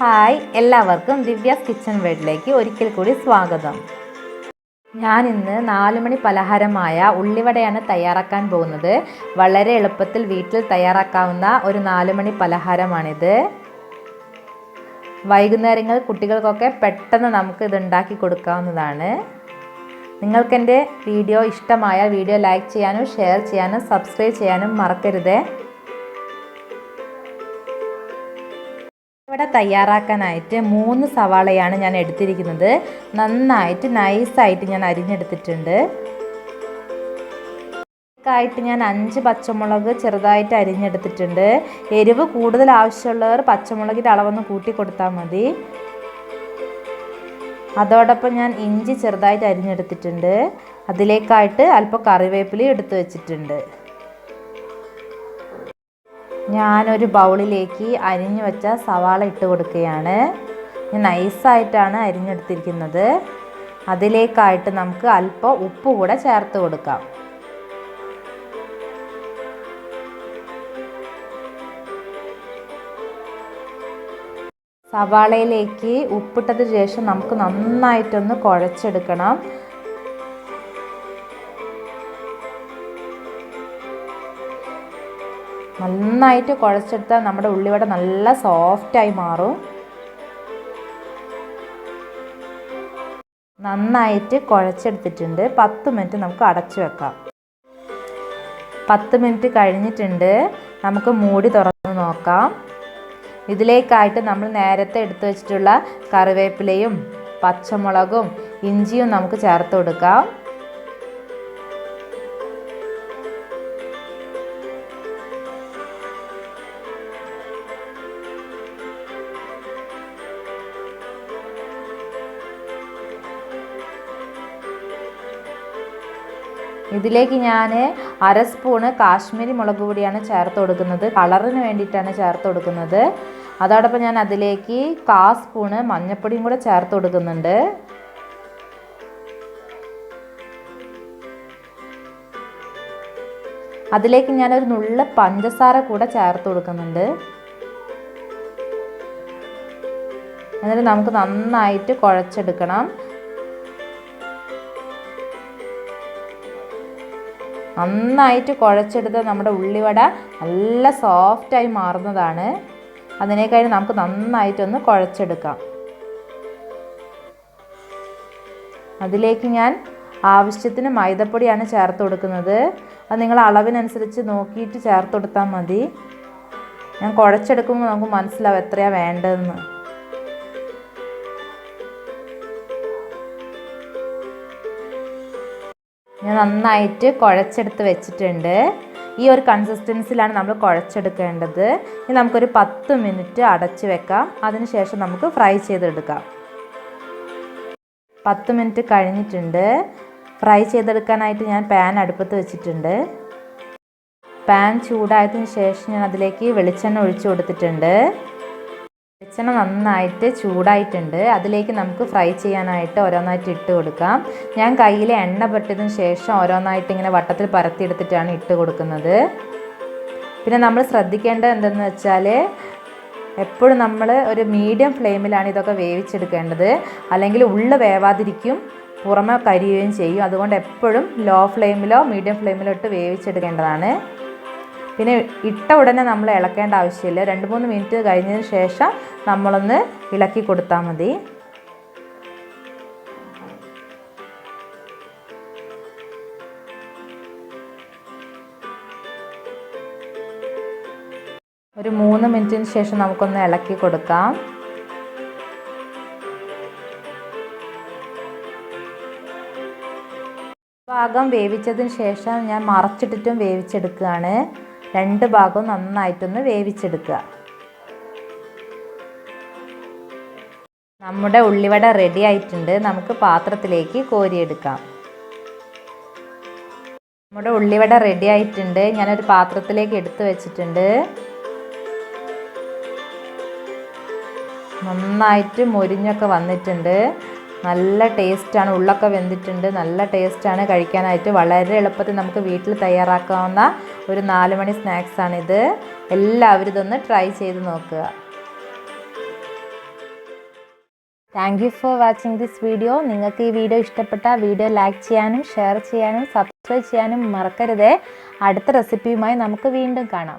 Hi എല്ലാവർക്കും Divya's kitchen വേഡിലേക്ക് ഒരിക്കൽ കൂടി സ്വാഗതം. ഞാൻ ഇന്ന് നാലുമണി പലഹാരമായ ഉള്ളിവടയാണ് തയ്യാറാക്കാൻ പോകുന്നത്. വളരെ എളുപ്പത്തിൽ വീട്ടിൽ തയ്യാറാക്കാവുന്ന ഒരു നാലുമണി പലഹാരമാണിത്. വൈകുന്നേരങ്ങൾ കുട്ടികൾക്കൊക്കെ പെട്ടെന്ന് നമുക്ക് ഇത് ഉണ്ടാക്കി കൊടുക്കാവുന്നതാണ്. നിങ്ങൾക്കെന്റെ വീഡിയോ ഇഷ്ടമായ വീഡിയോ ലൈക്ക് ചെയ്യാനും ഷെയർ ചെയ്യാനും സബ്സ്ക്രൈബ് ചെയ്യാനും മറക്കരുതേ. ഇവിടെ തയ്യാറാക്കാനായിട്ട് മൂന്ന് സവാളയാണ് ഞാൻ എടുത്തിരിക്കുന്നത്. നന്നായിട്ട് നൈസായിട്ട് ഞാൻ അരിഞ്ഞെടുത്തിട്ടുണ്ട്. ായിട്ട് ഞാൻ അഞ്ച് പച്ചമുളക് ചെറുതായിട്ട് അരിഞ്ഞെടുത്തിട്ടുണ്ട്. എരിവ് കൂടുതൽ ആവശ്യമുള്ളവർ പച്ചമുളകിന്റെ അളവൊന്ന് കൂട്ടി കൊടുത്താൽ മതി. അതോടൊപ്പം ഞാൻ ഇഞ്ചി ചെറുതായിട്ട് അരിഞ്ഞെടുത്തിട്ടുണ്ട്. അതിലേക്കായിട്ട് അല്പം കറിവേപ്പിലയും എടുത്തു വെച്ചിട്ടുണ്ട്. ഞാനൊരു ബൗളിലേക്ക് അരിഞ്ഞു വെച്ച സവാള ഇട്ട് കൊടുക്കുകയാണ്. ഞാൻ നൈസായിട്ടാണ് അരിഞ്ഞെടുത്തിരിക്കുന്നത്. അതിലേക്കായിട്ട് നമുക്ക് അല്പം ഉപ്പ് കൂടെ ചേർത്ത് കൊടുക്കാം. സവാളയിലേക്ക് ഉപ്പിട്ടതിന് ശേഷം നമുക്ക് നന്നായിട്ടൊന്ന് കുഴച്ചെടുക്കണം. നന്നായിട്ട് കുഴച്ചെടുത്താൽ നമ്മുടെ ഉള്ളിവട നല്ല സോഫ്റ്റായി മാറും. നന്നായിട്ട് കുഴച്ചെടുത്തിട്ടുണ്ട്. പത്ത് മിനിറ്റ് നമുക്ക് അടച്ചു വെക്കാം. പത്ത് മിനിറ്റ് കഴിഞ്ഞിട്ടുണ്ട്. നമുക്ക് മൂടി തുറന്ന് നോക്കാം. ഇതിലേക്കായിട്ട് നമ്മൾ നേരത്തെ എടുത്തു വെച്ചിട്ടുള്ള കറിവേപ്പിലയും പച്ചമുളകും ഇഞ്ചിയും നമുക്ക് ചേർത്ത് കൊടുക്കാം. ഇതിലേക്ക് ഞാൻ അര സ്പൂണ് കാശ്മീരി മുളക് പൊടിയാണ് ചേർത്ത് കൊടുക്കുന്നത്. കളറിന് വേണ്ടിയിട്ടാണ് ചേർത്ത് കൊടുക്കുന്നത്. അതോടൊപ്പം ഞാൻ അതിലേക്ക് കാ സ്പൂണ് മഞ്ഞൾപ്പൊടിയും കൂടെ ചേർത്ത് കൊടുക്കുന്നുണ്ട്. അതിലേക്ക് ഞാനൊരു നുള്ള പഞ്ചസാര കൂടെ ചേർത്ത് കൊടുക്കുന്നുണ്ട്. എന്നിട്ട് നമുക്ക് നന്നായിട്ട് കുഴച്ചെടുക്കണം. നന്നായിട്ട് കുഴച്ചെടുത്ത നമ്മുടെ ഉള്ളിവട നല്ല സോഫ്റ്റായി മാറുന്നതാണ്. അതിനേക്കാളും നമുക്ക് നന്നായിട്ടൊന്ന് കുഴച്ചെടുക്കാം. അതിലേക്ക് ഞാൻ ആവശ്യത്തിന് മൈദപ്പൊടിയാണ് ചേർത്ത് കൊടുക്കുന്നത്. അത് നിങ്ങൾ അളവിനനുസരിച്ച് നോക്കിയിട്ട് ചേർത്ത് കൊടുത്താൽ മതി. ഞാൻ കുഴച്ചെടുക്കുമ്പോൾ നമുക്ക് മനസ്സിലാവും എത്രയാണ് വേണ്ടതെന്ന്. ഞാൻ നന്നായിട്ട് കുഴച്ചെടുത്ത് വെച്ചിട്ടുണ്ട്. ഈ ഒരു കൺസിസ്റ്റൻസിലാണ് നമ്മൾ കുഴച്ചെടുക്കേണ്ടത്. ഇനി നമുക്കൊരു പത്ത് മിനിറ്റ് അടച്ചു വെക്കാം. അതിനുശേഷം നമുക്ക് ഫ്രൈ ചെയ്തെടുക്കാം. പത്ത് മിനിറ്റ് കഴിഞ്ഞിട്ടുണ്ട്. ഫ്രൈ ചെയ്തെടുക്കാനായിട്ട് ഞാൻ പാൻ അടുപ്പത്ത് വെച്ചിട്ടുണ്ട്. പാൻ ചൂടായതിനു ശേഷം ഞാൻ അതിലേക്ക് വെളിച്ചെണ്ണ ഒഴിച്ചു കൊടുത്തിട്ടുണ്ട്. വെളിച്ചെണ്ണ നന്നായിട്ട് ചൂടായിട്ടുണ്ട്. അതിലേക്ക് നമുക്ക് ഫ്രൈ ചെയ്യാനായിട്ട് ഓരോന്നായിട്ട് ഇട്ട് കൊടുക്കാം. ഞാൻ കയ്യിൽ എണ്ണ പെട്ടതിന് ശേഷം ഓരോന്നായിട്ട് ഇങ്ങനെ വട്ടത്തിൽ പരത്തിയെടുത്തിട്ടാണ് ഇട്ട് കൊടുക്കുന്നത്. പിന്നെ നമ്മൾ ശ്രദ്ധിക്കേണ്ടത് എന്തെന്ന് വെച്ചാൽ എപ്പോഴും നമ്മൾ ഒരു മീഡിയം ഫ്ലെയിമിലാണ് ഇതൊക്കെ വേവിച്ചെടുക്കേണ്ടത്. അല്ലെങ്കിൽ ഉള്ള വേവാതിരിക്കും പുറമെ കരിയുകയും ചെയ്യും. അതുകൊണ്ട് എപ്പോഴും ലോ ഫ്ലെയിമിലോ മീഡിയം ഫ്ലെയിമിലോ ഇട്ട് വേവിച്ചെടുക്കേണ്ടതാണ്. പിന്നെ ഇട്ട ഉടനെ നമ്മൾ ഇളക്കേണ്ട ആവശ്യമില്ല. രണ്ട് മൂന്ന് മിനിറ്റ് കഴിഞ്ഞതിന് ശേഷം നമ്മളൊന്ന് ഇളക്കി കൊടുത്താൽ മതി. ഒരു മൂന്ന് മിനിറ്റിന് ശേഷം നമുക്കൊന്ന് ഇളക്കി കൊടുക്കാം. ഭാഗം വേവിച്ചതിന് ശേഷം ഞാൻ മറച്ചിട്ടിട്ടും വേവിച്ചെടുക്കുകയാണ്. രണ്ട് ഭാഗവും നന്നായിട്ടൊന്ന് വേവിച്ചെടുക്കുക. നമ്മുടെ ഉള്ളിവട റെഡി ആയിട്ടുണ്ട്. നമുക്ക് പാത്രത്തിലേക്ക് കോരിയെടുക്കാം. നമ്മുടെ ഉള്ളിവട റെഡി ആയിട്ടുണ്ട്. ഞാനൊരു പാത്രത്തിലേക്ക് എടുത്തു വെച്ചിട്ടുണ്ട്. നന്നായിട്ട് മൊരിഞ്ഞൊക്കെ വന്നിട്ടുണ്ട്. നല്ല ടേസ്റ്റാണ്. ഉള്ളൊക്കെ വെന്തിട്ടുണ്ട്. നല്ല ടേസ്റ്റാണ്. കഴിക്കാനായിട്ട് വളരെ എളുപ്പത്തിൽ നമുക്ക് വീട്ടിൽ തയ്യാറാക്കാവുന്ന ഒരു നാല് മണി സ്നാക്സാണിത്. എല്ലാവരും ഇതൊന്ന് ട്രൈ ചെയ്ത് നോക്കുക. Thank you for watching this video നിങ്ങൾക്ക് ഈ വീഡിയോ ഇഷ്ടപ്പെട്ട വീഡിയോ ലൈക്ക് ചെയ്യാനും ഷെയർ ചെയ്യാനും സബ്സ്ക്രൈബ് ചെയ്യാനും മറക്കരുതേ. അടുത്ത റെസിപ്പിയുമായി നമുക്ക് വീണ്ടും കാണാം.